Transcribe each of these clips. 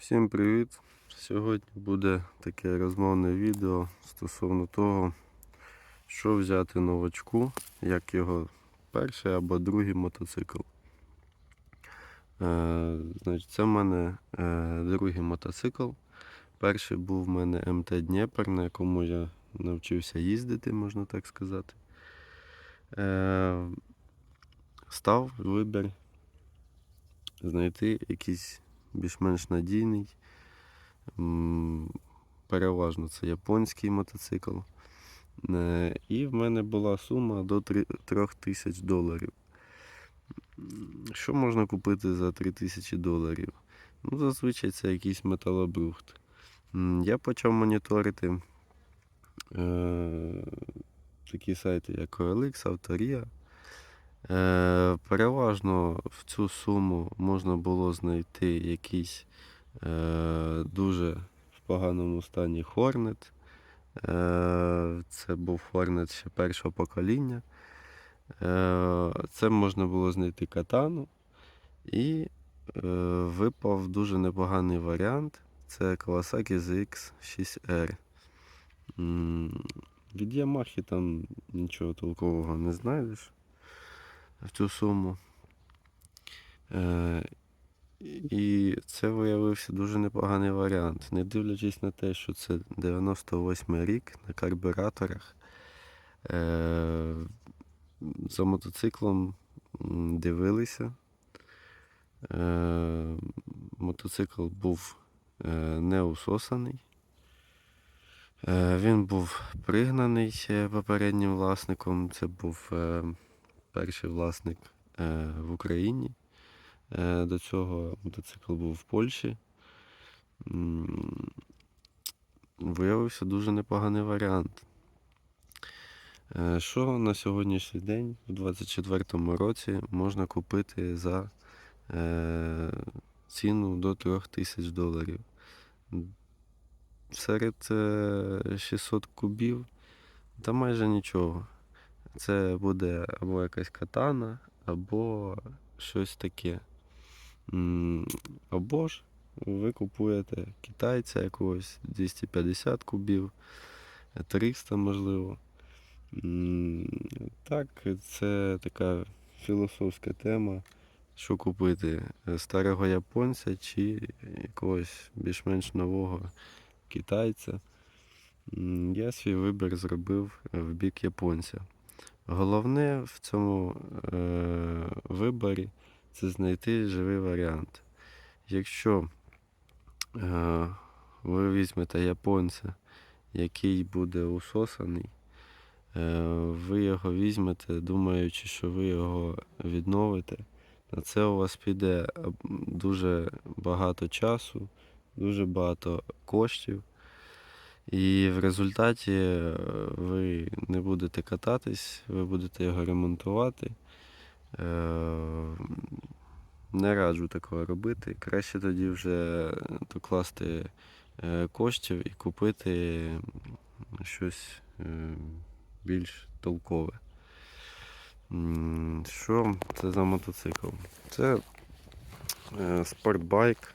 Всім привіт! Сьогодні буде таке розмовне відео стосовно того, що взяти новачку, як його перший або другий мотоцикл. Е, значить, це в мене е, другий мотоцикл. Перший був в мене МТ Дніпр, на якому я навчився їздити, можна так сказати. Е, став вибір знайти якийсь більш-менш надійний. Переважно це японський мотоцикл. Е, І в мене була сума до 3 тисяч доларів. Що можна купити за 3 тисячі доларів? Ну, зазвичай це якийсь металобрухт. Я почав моніторити е, такі сайти, як OLX, Авторія. Е, переважно в цю суму можна було знайти якийсь е, дуже в поганому стані. Е, це був Hornet ще першого покоління. Е, це можна було знайти катану. І випав дуже непоганий варіант. Це Kawasaki ZX6R. М, Від Yamaha там нічого толкового не знайдеш в цю суму. Е, і це виявився дуже непоганий варіант. Не дивлячись на те, що це 98 рік на карбюраторах. Е, за мотоциклом дивилися. Е, мотоцикл був не усосаний. Він був пригнаний попереднім власником. Це був перший власник е, в Україні. Е, До цього мотоцикл був в Польщі. Виявився дуже непоганий варіант. Е, Що на сьогоднішній день, у 2024 році, можна купити за ціну до 3000 доларів? Серед е, 600 кубів та майже нічого. Це буде або якась катана, або щось таке. Або ж ви купуєте китайця якогось 250 кубів, 300 можливо. Так, це така філософська тема, що купити е, старого японця чи якогось більш-менш нового китайця. Я свій вибір зробив в бік японця. Головне в цьому е, виборі це знайти живий варіант. Якщо е, ви візьмете японця, який буде усосаний, е, ви його візьмете, думаючи, що ви його відновите, на це у вас піде е, дуже багато часу, дуже багато коштів. І в результаті е, ви будете кататись, ви будете його ремонтувати. Е, Не раджу такого робити. Краще тоді вже докласти е, коштів і купити щось е, більш толкове. Що це за мотоцикл? Це спортбайк,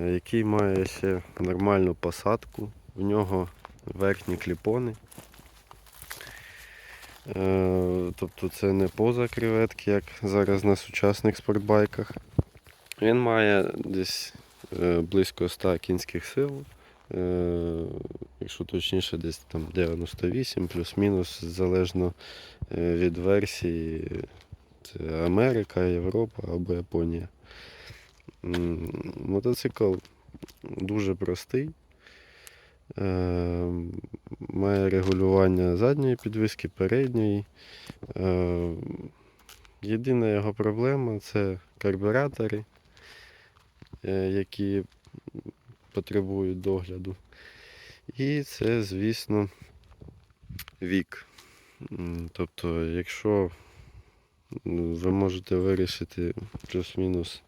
який має ще нормальну посадку. В нього верхні кліпони. Е, Тобто це не поза креветки, як зараз на сучасних спортбайках. Він має десь е, близько 100 кінських сил. Е, Якщо точніше, десь там 98 плюс-мінус, залежно від версії. Це Америка, Європа або Японія. Мотоцикл дуже простий. Е, Має регулювання задньої підвіски, передньої. Е, Єдина його проблема це карбюратори, е, які потребують догляду. І це, звісно, вік. Тобто, якщо ви можете вирішити плюс-мінус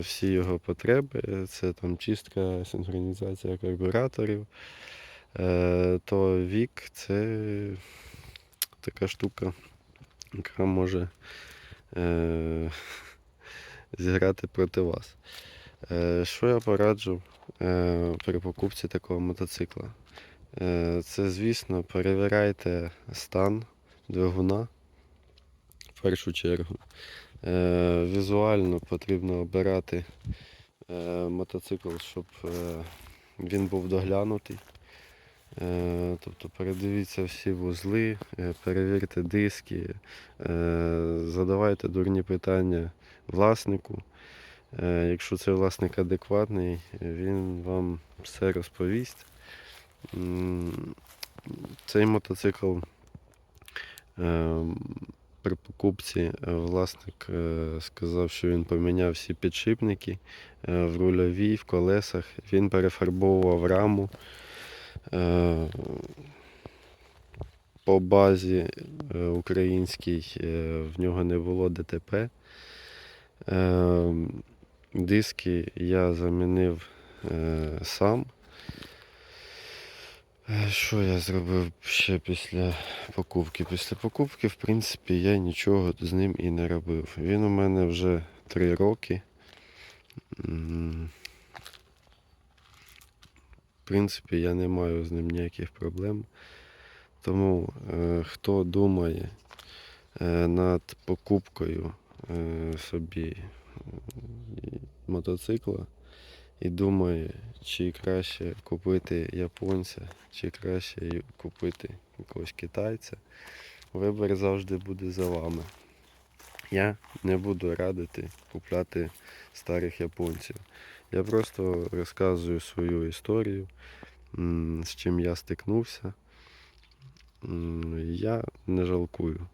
всі його потреби, це там чистка, синхронізація карбюраторів, е, то вік це така штука, яка може е, зіграти проти вас. Е, Що я пораджу е, при покупці такого мотоцикла? Е, Це, звісно, перевіряйте стан двигуна в першу чергу. Е, Візуально потрібно обирати е, мотоцикл, щоб е, він був доглянутий. Тобто передивіться всі вузли, перевірте диски, задавайте дурні питання власнику. Якщо цей власник адекватний, він вам все розповість. Цей мотоцикл при покупці е, власник е, сказав, що він поміняв всі підшипники е, в рульовій, в колесах. Він перефарбовував раму. По базі українській в нього не було ДТП. Диски я замінив сам. Е, Що я зробив ще після покупки? Після покупки, в принципі, я нічого з ним і не робив. Він у мене вже три роки. В принципі, я не маю з ним ніяких проблем. Тому е, хто думає е, над покупкою собі мотоцикла і думає, чи краще купити японця, чи краще купити якогось китайця, вибір завжди буде за вами. Я не буду радити купляти старих японців. Я просто розказую свою історію, з чим я стикнувся. Я не жалкую.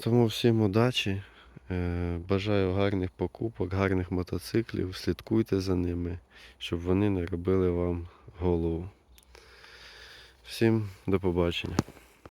Тому всім удачі. Е, Бажаю гарних покупок, гарних мотоциклів. Слідкуйте за ними, щоб вони не робили вам голову. Всім до побачення.